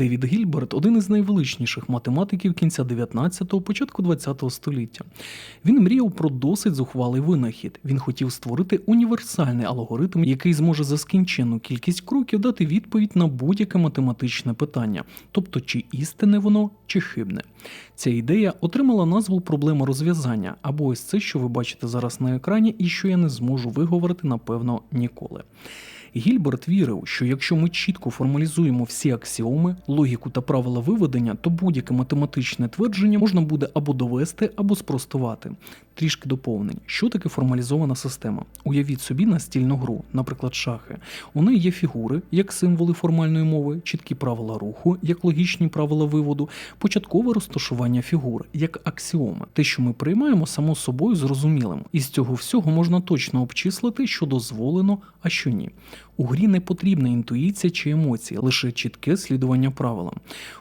Девід Гільберт один із найвеличніших математиків кінця 19-го, початку 20-го століття. Він мріяв про досить зухвалий винахід. Він хотів створити універсальний алгоритм, який зможе за скінченну кількість кроків дати відповідь на будь-яке математичне питання, тобто чи істинне воно, чи хибне. Ця ідея отримала назву проблема розв'язання, або ось це, що ви бачите зараз на екрані, і що я не зможу виговорити, напевно, ніколи. Гільберт вірив, що якщо ми чітко формалізуємо всі аксіоми, логіку та правила виведення, то будь-яке математичне твердження можна буде або довести, або спростувати. Трішки доповнень. Що таке формалізована система? Уявіть собі настільну гру, наприклад, шахи. У неї є фігури, як символи формальної мови, чіткі правила руху, як логічні правила виводу, початкове розташування фігур, як аксіоми. Те, що ми приймаємо, само собою зрозумілим. І з цього всього можна точно обчислити, що дозволено, а що ні. У грі не потрібна інтуїція чи емоції, лише чітке слідування правилам.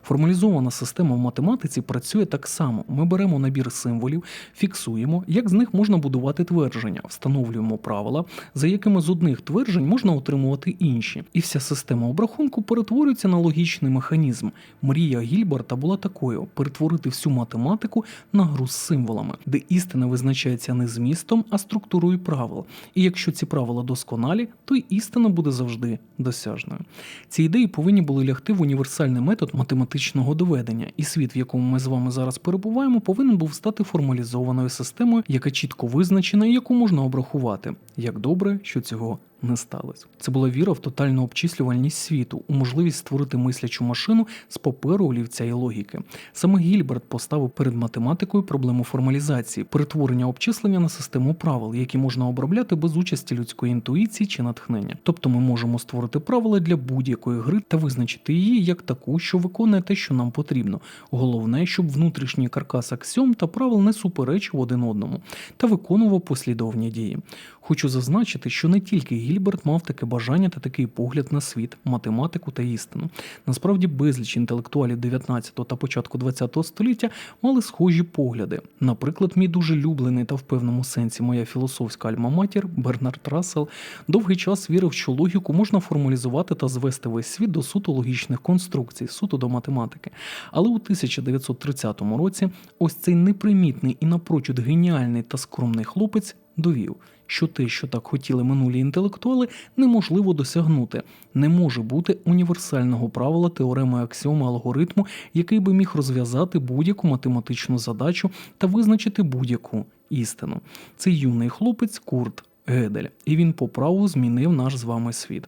Формалізована система в математиці працює так само. Ми беремо набір символів, фіксуємо, як з них можна будувати твердження, встановлюємо правила, за якими з одних тверджень можна отримувати інші. І вся система обрахунку перетворюється на логічний механізм. Мрія Гільберта була такою: перетворити всю математику на гру з символами, де істина визначається не змістом, а структурою правил. І якщо ці правила досконалі, то й істина буде завжди досяжною. Ці ідеї повинні були лягти в універсальний метод математичного доведення, і світ, в якому ми з вами зараз перебуваємо, повинен був стати формалізованою системою, яка чітко визначена і яку можна обрахувати. Як добре, що цього не сталося. Це була віра в тотальну обчислювальність світу, у можливість створити мислячу машину з паперу, олівця і логіки. Саме Гільберт поставив перед математикою проблему формалізації, перетворення обчислення на систему правил, які можна обробляти без участі людської інтуїції чи натхнення. Тобто ми можемо створити правила для будь-якої гри та визначити її як таку, що виконує те, що нам потрібно. Головне, щоб внутрішній каркас аксіом та правил не суперечив один одному та виконував послідовні дії. Хочу зазначити, що не тільки Гільберт мав таке бажання та такий погляд на світ, математику та істину. Насправді безліч інтелектуалів 19 та початку 20 століття мали схожі погляди. Наприклад, мій дуже люблений та в певному сенсі моя філософська альма-матір Бернард Рассел довгий час вірив, що логіку можна формалізувати та звести весь світ до суто логічних конструкцій, суто до математики. Але у 1930 році ось цей непримітний і напрочуд геніальний та скромний хлопець довів, що те, що так хотіли минулі інтелектуали, неможливо досягнути. Не може бути універсального правила теореми аксіоми алгоритму, який би міг розв'язати будь-яку математичну задачу та визначити будь-яку істину. Цей юний хлопець Курт. Гедель, і він по праву змінив наш з вами світ.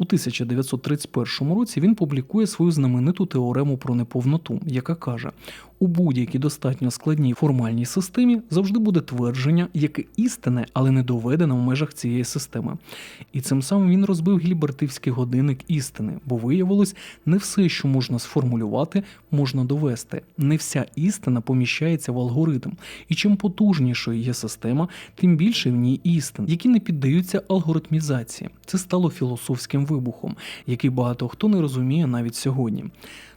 У 1931 році він публікує свою знамениту теорему про неповноту, яка каже: у будь-якій достатньо складній формальній системі завжди буде твердження, яке істинне, але не доведене в межах цієї системи. І цим самим він розбив гільбертівський годинник істини, бо виявилось, не все, що можна сформулювати, можна довести. Не вся істина поміщається в алгоритм. І чим потужнішою є система, тим більше в ній істин, які не піддаються алгоритмізації. Це стало філософським вибухом, який багато хто не розуміє навіть сьогодні.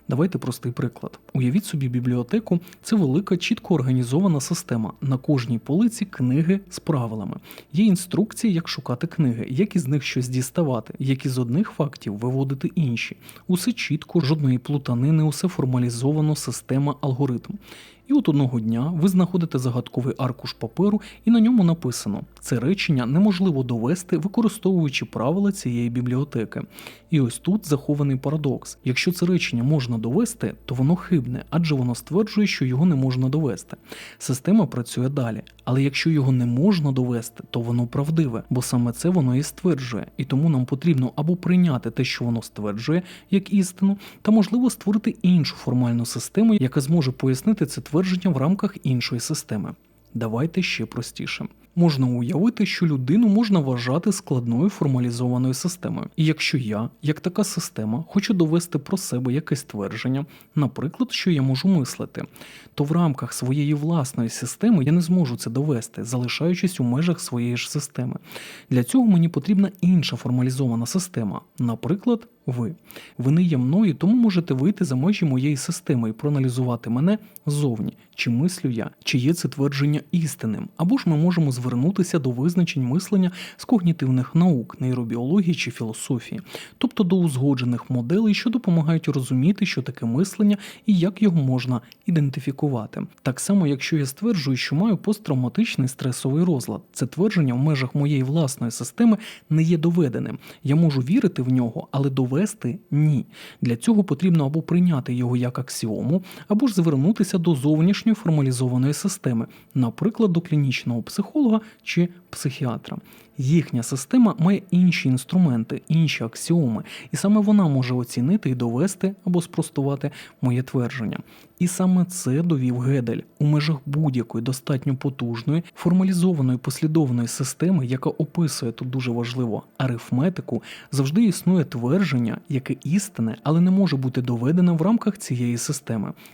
Давайте простий приклад. Уявіть собі бібліотеку це велика, чітко організована система. На кожній полиці книги з правилами. Є інструкції, як шукати книги, як із них щось діставати, як із одних фактів виводити інші. Усе чітко, жодної плутанини, усе формалізовано, система, алгоритм. І от одного дня ви знаходите загадковий аркуш паперу, і на ньому написано: це речення неможливо довести, використовуючи правила цієї бібліотеки. І ось тут захований парадокс. Якщо це речення можна довести, то воно хибне, адже воно стверджує, що його не можна довести. Система працює далі. Але якщо його не можна довести, то воно правдиве, бо саме це воно і стверджує. І тому нам потрібно або прийняти те, що воно стверджує, як істину, та можливо створити іншу формальну систему, яка зможе пояснити це твердження в рамках іншої системи. Давайте ще простіше. Можна уявити, що людину можна вважати складною формалізованою системою. І якщо я, як така система, хочу довести про себе якесь твердження, наприклад, що я можу мислити, то в рамках своєї власної системи я не зможу це довести, залишаючись у межах своєї ж системи. Для цього мені потрібна інша формалізована система, наприклад, ви. Не є мною, тому можете вийти за межі моєї системи і проаналізувати мене ззовні, чи мислю я, чи є це твердження істинним, або ж ми можемо звернутися до визначень мислення з когнітивних наук, нейробіології чи філософії, тобто до узгоджених моделей, що допомагають розуміти, що таке мислення і як його можна ідентифікувати. Так само, якщо я стверджую, що маю посттравматичний стресовий розлад, це твердження в межах моєї власної системи не є доведеним. Я можу вірити в нього, але довести ні. Для цього потрібно або прийняти його як аксіому, або ж звернутися до зовнішньої формалізованої системи, наприклад, до клінічного психолога чи психіатра. Їхня система має інші інструменти, інші аксіоми, і саме вона може оцінити і довести або спростувати моє твердження. І саме це довів Гедель у межах будь-якої достатньо потужної формалізованої послідовної системи, яка описує тут дуже важливо арифметику, завжди існує твердження, яке істинне, але не може бути доведене в рамках цієї системи.